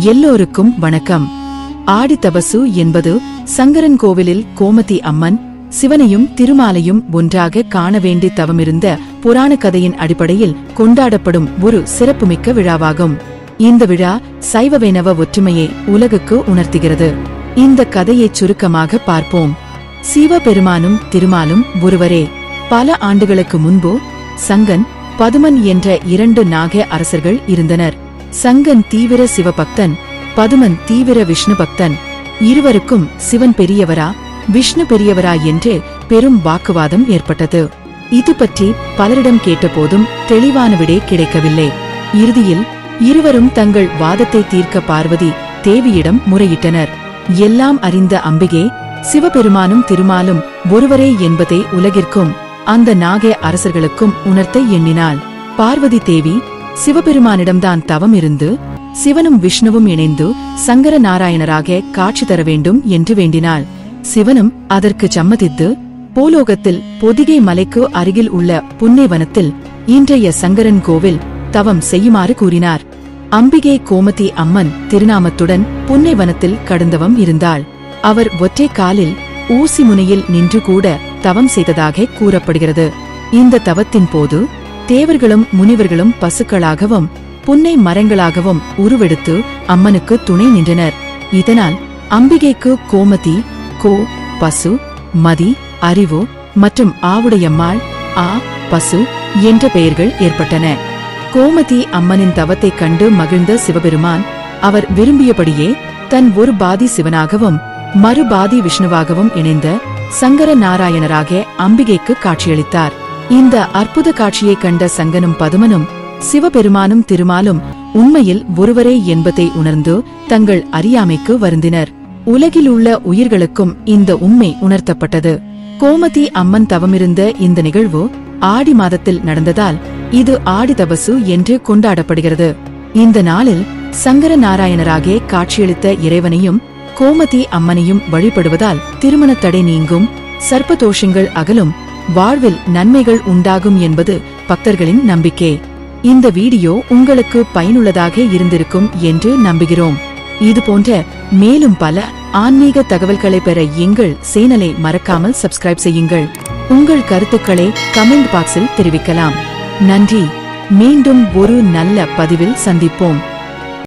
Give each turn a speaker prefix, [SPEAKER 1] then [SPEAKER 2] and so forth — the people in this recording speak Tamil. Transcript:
[SPEAKER 1] எல்லோருக்கும் வணக்கம். ஆடித்தபசு என்பது சங்கரன் கோவிலில் கோமதி அம்மன் சிவனையும் திருமாலையும் ஒன்றாக காண வேண்டி தவமிருந்த புராண கதையின் அடிப்படையில் கொண்டாடப்படும் ஒரு சிறப்புமிக்க விழாவாகும். இந்த விழா சைவவேனவ ஒற்றுமையை உலகுக்கு உணர்த்துகிறது. இந்த கதையைச் சுருக்கமாக பார்ப்போம். சிவபெருமானும் திருமாலும் ஒருவரே. பல ஆண்டுகளுக்கு முன்பு சங்கன் பதுமன் என்ற இரண்டு நாக அரசர்கள் இருந்தனர். சங்கன் தீவிர சிவபக்தன் பதுமன் தீவிர விஷ்ணு பக்தன். இருவருக்கும் சிவன் பெரியவரா விஷ்ணு பெரியவரா என்று பெரும் வாக்குவாதம் ஏற்பட்டது. இது பற்றி பலரிடம் கேட்டபோதும் தெளிவான விடை கிடைக்கவில்லை. இறுதியில் இருவரும் தங்கள் வாதத்தை தீர்க்க பார்வதி தேவியிடம் முறையிட்டனர். எல்லாம் அறிந்த அம்பிகே சிவபெருமானும் திருமாலும் ஒருவரே என்பதை உலகிற்கும் அந்த நாக அரசர்களுக்கும் உணர்த்த எண்ணினாள். பார்வதி தேவி சிவபெருமானிடம்தான் தவம் இருந்து சிவனும் விஷ்ணுவும் இணைந்து சங்கர நாராயணராக காட்சி தர வேண்டும் என்று வேண்டினாள். சிவனும் அதற்கு சம்மதித்து பூலோகத்தில் பொதிகை மலைக்கு அருகில் உள்ள புன்னைவனத்தில் இன்றைய சங்கரன் கோவில் தவம் செய்யுமாறு கூறினார். அம்பிகை கோமதி அம்மன் திருநாமத்துடன் புன்னைவனத்தில் கடந்தவம் இருந்தாள். அவர் ஒற்றை காலில் ஊசி முனையில் நின்று கூட தவம் செய்ததாக கூறப்படுகிறது. இந்த தவத்தின் போது தேவர்களும் முனிவர்களும் பசுக்களாகவும் புன்னை மரங்களாகவும் உருவெடுத்து அம்மனுக்கு துணை நின்றனர். இதனால் அம்பிகைக்கு கோமதி கோ பசு மதி அறிவு மற்றும் ஆவுடையம்மாள் ஆ பசு என்ற பெயர்கள் ஏற்பட்டன. கோமதி அம்மனின் தவத்தைக் கண்டு மகிழ்ந்த சிவபெருமான் அவர் விரும்பியபடியே தன் ஒரு பாதி சிவனாகவும் மறுபாதி விஷ்ணுவாகவும் இணைந்த சங்கர நாராயணராக அம்பிகைக்கு காட்சியளித்தார். இந்த அற்புத காட்சியைக் கண்ட சங்கனும் பதுமனும் சிவபெருமானும் திருமாலும் உண்மையில் ஒருவரே என்பதை உணர்ந்து தங்கள் அறியாமைக்கு வருந்தினர். உலகில் உள்ள உயிர்களுக்கும் இந்த உண்மை உணர்த்தப்பட்டது. கோமதி அம்மன் தவமிருந்த இந்த நிகழ்வு ஆடி மாதத்தில் நடந்ததால் இது ஆடி தபசு என்று கொண்டாடப்படுகிறது. இந்த நாளில் சங்கர நாராயணராக காட்சியளித்த இறைவனையும் கோமதி அம்மனையும் வழிபடுவதால் திருமணத் தடை நீங்கும் சர்ப்பதோஷங்கள் அகலும் வாழ்வில் நன்மைகள் உண்டாகும் என்பது பக்தர்களின் நம்பிக்கை. இந்த வீடியோ உங்களுக்கு பயனுள்ளதாக இருந்திருக்கும் என்று நம்புகிறோம். இது போன்ற மேலும் பல ஆன்மீக தகவல்களை பெற எங்கள் சேனலை மறக்காமல் சப்ஸ்கிரைப் செய்யுங்கள். உங்கள் கருத்துக்களை கமெண்ட் பாக்ஸில் தெரிவிக்கலாம். நன்றி. மீண்டும் ஒரு நல்ல பதிவில் சந்திப்போம்.